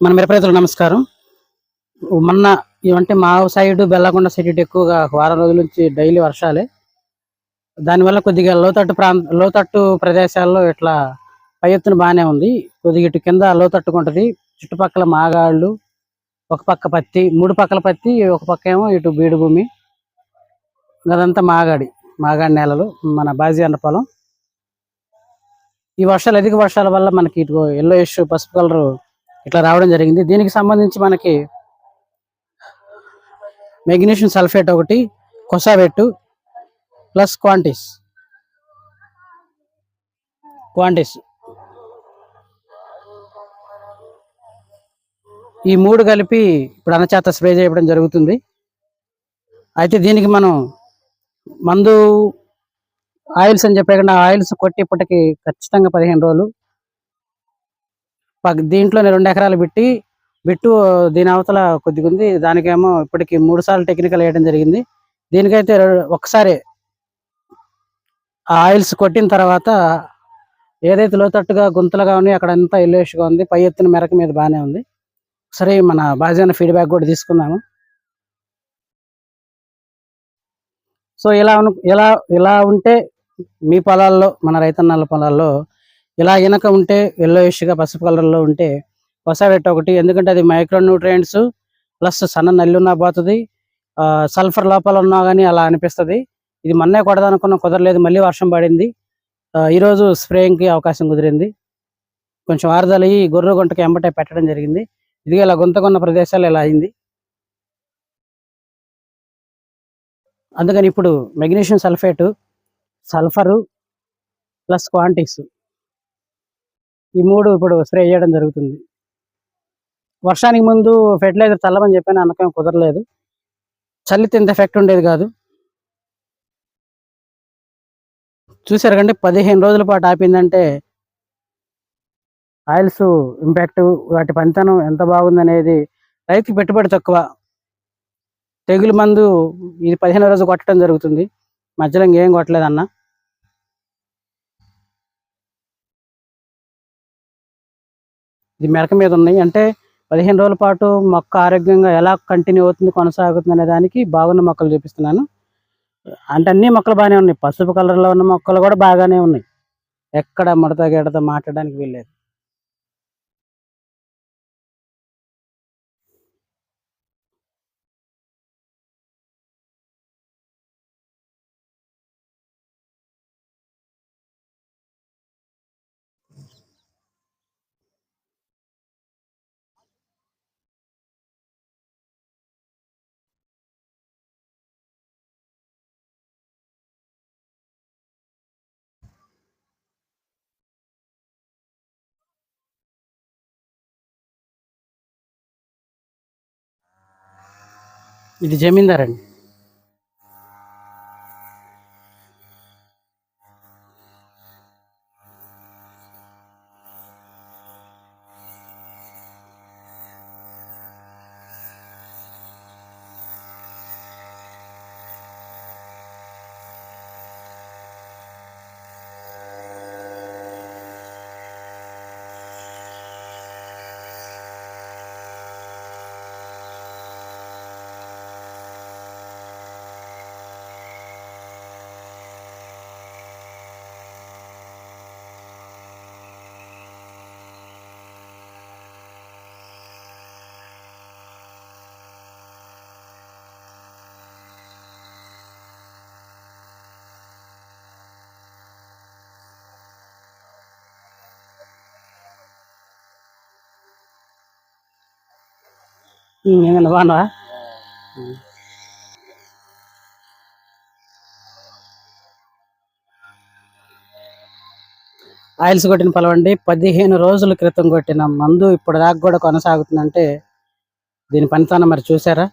మన మిరపరైతులు నమస్కారం. మొన్న ఇవంటే మా సైడ్ బెల్లకొండ సైడ్ ఎక్కువగా వారం రోజుల నుంచి డైలీ వర్షాలే. దానివల్ల కొద్దిగా లోతట్టు ప్రాంత లోతట్టు ప్రదేశాల్లో ఇట్లా పై ఎత్తున బాగానే ఉంది. కొద్దిగా ఇటు కింద లోతట్టుకుంటుంది చుట్టుపక్కల మాగాళ్ళు ఒక పక్క పత్తి మూడు పక్కల పత్తి ఒక పక్క ఏమో ఇటు బీడు భూమి అదంతా మాగాడి మాగాడి నేలలు మన బాజీ అన్న పొలం ఈ వర్షాలు అధిక వర్షాల వల్ల మనకి ఇటు ఎల్లో ఇష్యూ పసుపు కలర్ ఇట్లా రావడం జరిగింది. దీనికి సంబంధించి మనకి మెగ్నీషియం సల్ఫేట్ ఒకటి కొసాబెట్టు ప్లస్ క్వాంటిస్ క్వాంటిస్ ఈ మూడు కలిపి ఇప్పుడు అనచేత స్ప్రే చేయడం జరుగుతుంది. అయితే దీనికి మనం మందు ఆయిల్స్ అని చెప్పకుండా ఆయిల్స్ కొట్టి ఇప్పటికి ఖచ్చితంగా పదిహేను రోజులు దీంట్లోనే రెండు ఎకరాలు పెట్టి బిట్టు దీని అవతల కొద్దిగా ఉంది. దానికేమో ఇప్పటికి మూడు సార్లు టెక్నికల్ వేయడం జరిగింది. దీనికైతే ఒకసారి ఆ ఆయిల్స్ కొట్టిన తర్వాత ఏదైతే లోతట్టుగా గుంతలుగా ఉన్నాయో అక్కడ అంతా ఎల్లోష్గా ఉంది. పై ఎత్తున మెరక మీద బాగానే ఉంది. సరే మన బాజాన ఫీడ్బ్యాక్ కూడా తీసుకుందాము. సో ఇలా ఇలా ఇలా ఉంటే మీ పొలాల్లో మన రైతన్నల పొలాల్లో ఇలా ఇనక ఉంటే ఎల్లోయిష్గా పసుపు కలర్లో ఉంటే కొసవెట్ట ఒకటి. ఎందుకంటే అది మైక్రో న్యూట్రియంట్స్ ప్లస్ సన్న నల్లి ఉన్నా పోతుంది. సల్ఫర్ లోపల ఉన్నా కానీ అలా అనిపిస్తుంది. ఇది మొన్నే కొడదనుకున్న కుదరలేదు. మళ్ళీ వర్షం పడింది. ఈరోజు స్ప్రేయింగ్కి అవకాశం కుదిరింది. కొంచెం ఆరుదలు గొర్రె గుంటకి ఎంబటే పెట్టడం జరిగింది. ఇది ఇలా గుంతకున్న ప్రదేశాలు ఇలా అయింది. అందుకని ఇప్పుడు మెగ్నీషియం సల్ఫేటు సల్ఫరు ప్లస్ క్వాంటిక్స్ ఈ మూడు ఇప్పుడు స్ప్రే చేయడం జరుగుతుంది. వర్షానికి ముందు ఫెర్టిలైజర్ చల్లమని చెప్పాను అనకం కుదరలేదు. చల్లితే ఇంత ఎఫెక్ట్ ఉండేది కాదు. చూసారు కంటే పదిహేను రోజుల పాటు ఆపిందంటే ఆయిల్స్ ఇంపాక్ట్ వాటి పనితనం ఎంత బాగుందనేది రైతుకి పెట్టుబడి తక్కువ. తెగులు మందు ఇది పదిహేను రోజు కొట్టడం జరుగుతుంది. మధ్యలో ఇంకేం కొట్టలేదు ఇది మెడక మీద ఉన్నాయి. అంటే పదిహేను రోజుల పాటు మొక్క ఆరోగ్యంగా ఎలా కంటిన్యూ అవుతుంది కొనసాగుతుంది అనే దానికి బాగున్న మొక్కలు చూపిస్తున్నాను. అంటే అన్ని మొక్కలు బాగానే ఉన్నాయి. పసుపు కలర్లో ఉన్న మొక్కలు కూడా బాగానే ఉన్నాయి. ఎక్కడ ముడత గిడత మాట్లాడడానికి వీల్లేదు. ఇది జమీందార్ అండి ఏమైనా బాగున్నావా? ఆయిల్స్ కొట్టిన పొలవండి. పదిహేను రోజుల క్రితం కొట్టిన మందు ఇప్పుడు దాకా కూడా కొనసాగుతుందంటే దీని పనితనం మరి చూసారా